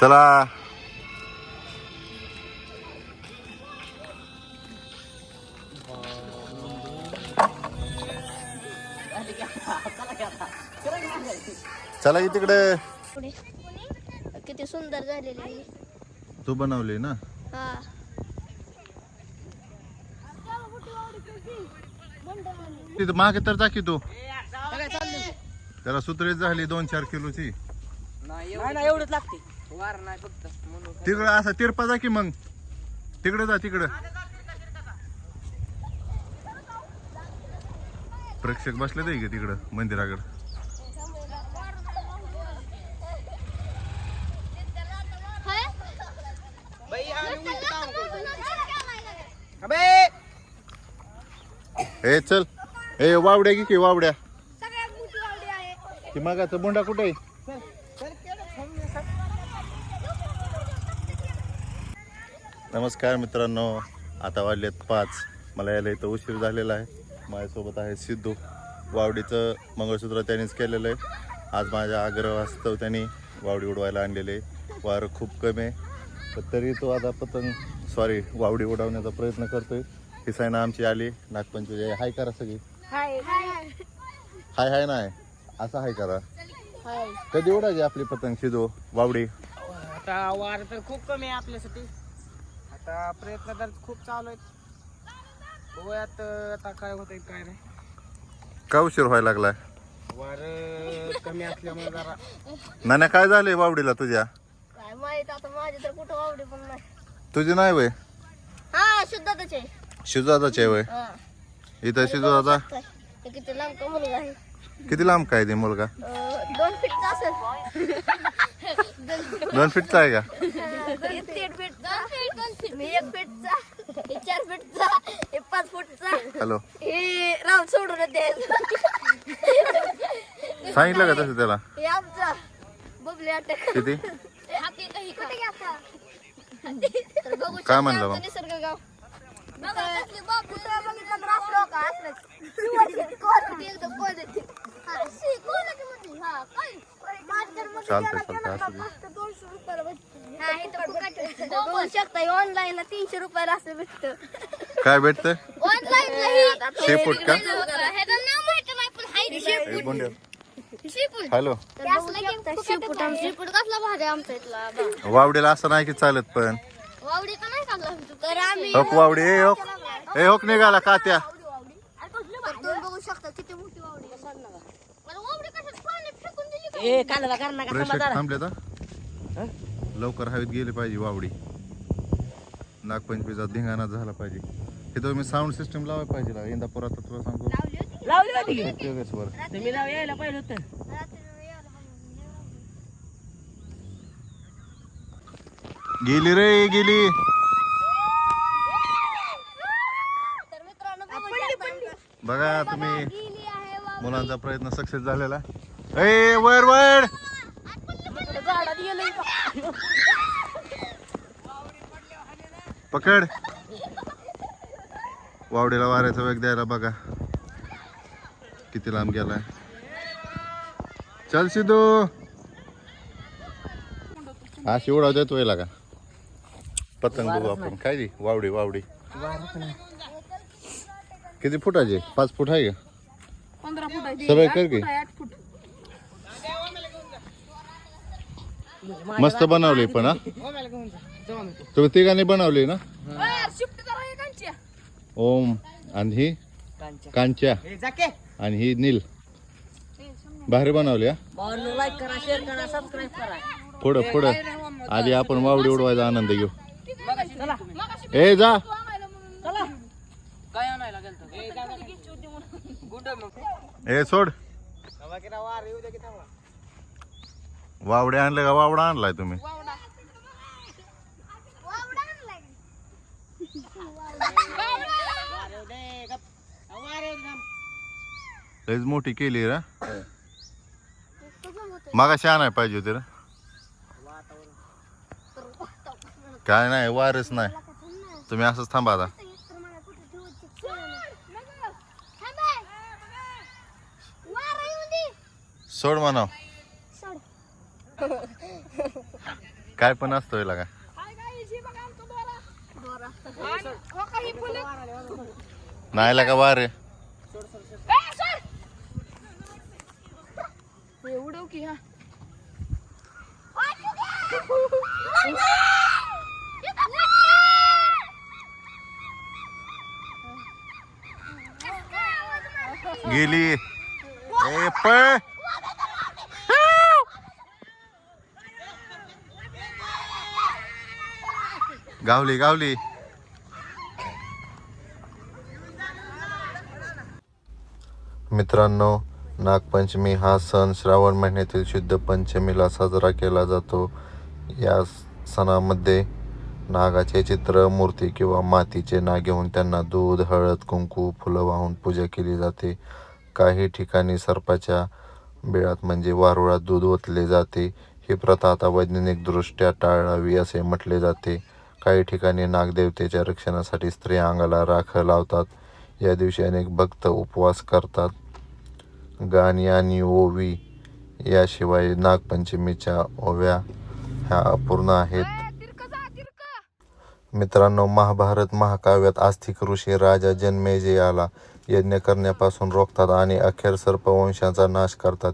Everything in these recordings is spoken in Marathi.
चला. चला की तिकडे. पुढे किती सुंदर झालेली आहे. तू बनवली ना? हा. तिथं मागे तर जा की तू. त्याला सुत्रीच झाली दोन चार किलोची. नाही ना एवढंच लागते. वार नाही फक्त म्हणून तिकडं असा तिरपा जा की मग. तिकडे जा तिकडं. प्रेक्षक बसले ते का तिकडं मंदिराकडं? ए! चल. ए वावड्या की की वावड्या. सगळ्यात मोठी वावडी आहे. की मगाचा बोंडा कुठे आहे? नमस्कार मित्रांनो आता वाजलेत पाच. मला यायला इथं उशीर झालेला आहे. माझ्यासोबत आहे सिद्धू. वावडीचं मंगळसूत्र त्यांनीच केलेलं आहे. आज माझ्या आग्रहास्तव त्यांनी वावडी उडवायला आणलेले आहे. वारं खूप कमी आहे. पण तरी तो आता पतंग सॉरी वावडी उडवण्याचा प्रयत्न करतोय. ही सायना आमची आली. नागपंचमी आहे हाय करा सगळी. हाय. हाय हाय नाही असं हाय करा. कधी उडायची आपली पतंग शिजो वावडी? आता वार तर खूप कमी आहे आपल्यासाठी. आता प्रयत्न तर खूप चालू आहेत. बघूयात आता काय होत काय नाही. का उशीर व्हायला लागलाय? वार कमी असल्यामुळे जरा. नाण्या काय झालंय वावडीला तुझ्या? काय माहीत आता माझी तर कुठं वावडी पण नाही. तुझी नाही वय? हा शुद्धताच आहे. वय? हा. इथं हे किती लांब का मुलगा आहे. किती लांब काय ते मुलगा? अं, दोन फीटचा असेल. दोन फीटचा आहे का एक दीड फीटचा मी एक फीटचा हे चार फीटचा हे पाच फूटचा हॅलो हे राम सोडून द्यायचं सांगितलं का तसं त्याला हे आमचा बबले अटक किती कुठे गेला? तर बघू काय शकता म्हणलं आमचं मग? निसर्ग गाव कुठं बघितलं तर असलं का असलंच. एकदम चालतंय, गेला- चालतंय, गेला असू का दे. फक्त 200 रुपयाला भेटतं. इथं फुकट. बघू शकता ऑनलाईन ला तीनशे रुपयाला असं भेटतं काय ऑनलाईन शेपूट का ए, बोंड्या. हॅलो शेपूट शेपूट कसला भारी आहे आमच्या इथला वावडीला असं नाही की चालत पण वावडी का नाही खाल्ला तर आम्ही होक वावडी ए होक ए होक निघाला कात्या तर तुम्ही बघू शकता किती मोठी वावडी आहे. मला वावडी कशात पाण्यात फेकून दिली का? ए कालवा कर नका थांबा प्रेक्षक जरा. थांबले तर? लवकर हवेत गेली पाहिजे वावडी. नागपंचमीचा धिंगाणा झाला पाहिजे. हे तुम्ही साऊंड सिस्टम लावायला पाहिजे ना. इंदापुरात तर तुला सांगतो लावली होती लावली होती की उपयोगच बरं तुम्ही लाव यायला पाहिजे होतं. रात्री यायला पाहिजे. गेली रे गेली. तर मित्रांनो बघू तुम्ही. गेली आहे. मुलांचा प्रयत्न सक्सेस झालेला. ए वर वर? पकड. वावडीला वाऱ्याचा वेग द्यायला बघा. किती लांब गेलाय. चल सिद्धू. अशी उडाव देतोय का? पतंग बघू आपण. काय ती? वावडी वावडी. किती फुटाचे पाच फूट आहे का? सरळ कर की आठ फूट मस्त बनवले पण हा? तुम्ही तिघांनी बनवले ना? ओम आणि ही? कांच्या. आणि ही नील. भारी बनवली हा? पुढं पुढं. आधी आपण वावडी उडवायचा आनंद घेऊ. ए जा. ए सोड. वावडे आणले का वावडा आणलाय तुम्ही. लईच मोठी केली रे? मागाशी आणाय पाहिजे होती रे काय नाही वारच नाही तुम्ही असंच थांबा आता. सोड म्हणाव. काय पण असतो याला का नाही का वारे उडव की हा. गेली. ए पळ! गावली गावली. मित्रांनो नागपंचमी हा सण श्रावण महिन्यातील शुद्ध पंचमीला साजरा केला जातो. या सणामध्ये नागाचे चित्र मूर्ती किंवा मातीचे नाग घेऊन त्यांना दूध हळद कुंकू फुलं वाहून पूजा केली जाते. काही ठिकाणी सर्पाच्या बिळात म्हणजे वारुळात दूध ओतले जाते. ही प्रथा आता वैज्ञानिकदृष्ट्या टाळावी असे म्हटले जाते. काही ठिकाणी नागदेवतेच्या रक्षणासाठी स्त्रिया अंगाला राख लावतात. या दिवशी अनेक भक्त उपवास करतात. गाणी आणि ओवी याशिवाय नागपंचमीच्या ओव्या ह्या अपूर्ण आहेत. मित्रांनो महाभारत महाकाव्यात आस्तिक ऋषी राजा जन्मेजयाला यज्ञ करण्यापासून रोखतात आणि अखेर सर्पवंशाचा नाश करतात.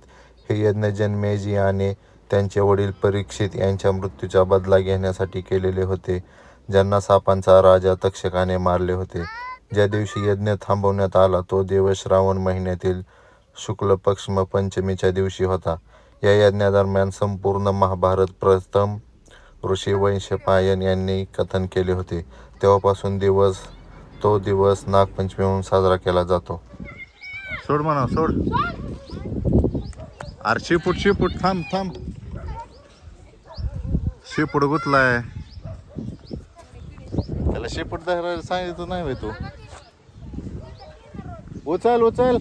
हे यज्ञ जन्मेजयाने त्यांचे वडील परीक्षित यांच्या मृत्यूचा बदला घेण्यासाठी केलेले होते ज्यांना सापांचा राजा तक्षकाने मारले होते. ज्या दिवशी यज्ञ थांबवण्यात आला तो दिवस श्रावण महिन्यातील शुक्ल पक्ष्म पंचमीच्या दिवशी होता. या यज्ञादरम्यान संपूर्ण महाभारत प्रथम ऋषी वंशपायन यांनी कथन केले होते. तेव्हापासून दिवस तो दिवस नागपंचमी म्हणून साजरा केला जातो. सोड म्हणा सोड. आरशी शिपूट शिपूट थांब थांब. शिपूट गुतलाय. त्याला शिपूट धरायला सांगितलं नाही होय तू. उचल उचल.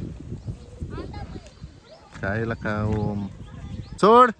काय का ओम. सोड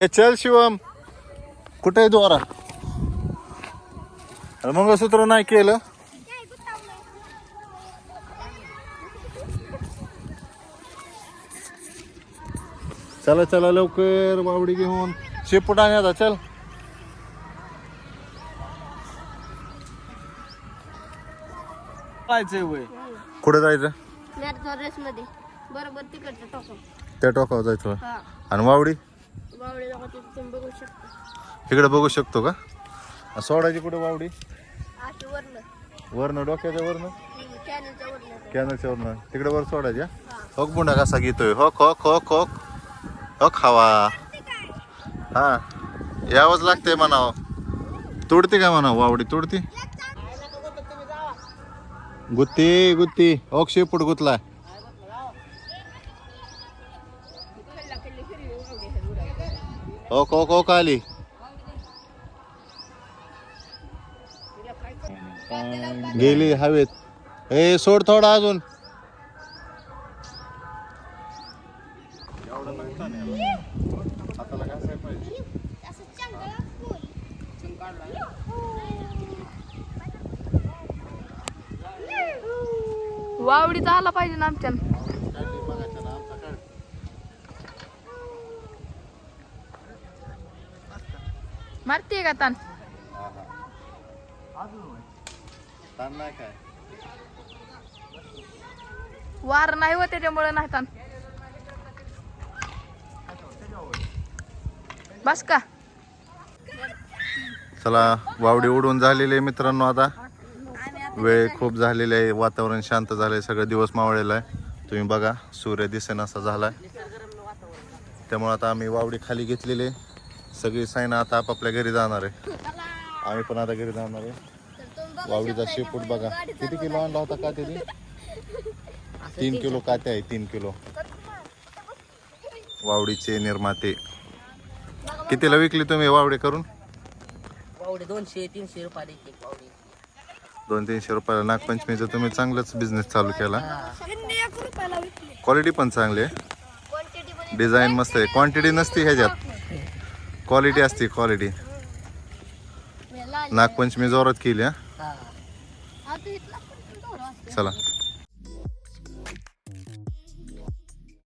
चल शिवम. कुठे आहे द्वारा मंगळसूत्र नाही केलं. चला चला लवकर बावडी घेऊन. शेपूट आणि आता चल. वय. कुठे जायचं? त्या टोकावर जायचं हा. आणि वावडी? तुम्ही बघू शकता. इकडे बघू शकतो का? सोडायची कुठे वावडी? अशी वरनं. वरनं डोक्याच्या वरनं? कॅनलच्या वरनं. तिकडे वर सोडायच्या होक बुंडा कसा घेतोय? होक होक होक होक. होक हवा. हा. यावंच लागतंय म्हणावं. तुडते काय म्हणावं वावडी तुडती? गुत्ती गुत्ती. ओक शेपूट गुतलाय. ओक ओक ओक आली. गेली हवेत. हे सोड थोडा अजून. वावडीचा आला पाहिजे ना आमच्या मारते का तान? काय वार नाही हो त्याच्यामुळे नाही तान. बस का? चला वावडी उडून झालेली आहे मित्रांनो आता. वेळ खूप झालेली आहे वातावरण शांत झालंय सगळं दिवस मावळलेला आहे. तुम्ही बघा सूर्य दिसेन असा झालाय. त्यामुळे आता आम्ही वावडी खाली घेतलेली आहे. सगळी साईन आता आपापल्या घरी जाणार आहे. आम्ही पण आता घरी जाणार आहे. तर तुम्ही बघू वावडीचा शेपूट बघा. किती किलो आणला होता का तिथे तीन किलो काते आहे तीन किलो. वावडीचे निर्माते. कितीला विकली तुम्ही वावडे करून? दोनशे तीनशे दोन तीनशे रुपयाला नागपंचमीचा तुम्ही चांगलाच बिझनेस चालू केला. क्वालिटी पण चांगली आहे. डिझाईन मस्त आहे. क्वांटिटी नसती ह्याच्यात. क्वालिटी असते क्वालिटी नागपंचमी जोरात केली हा. चला.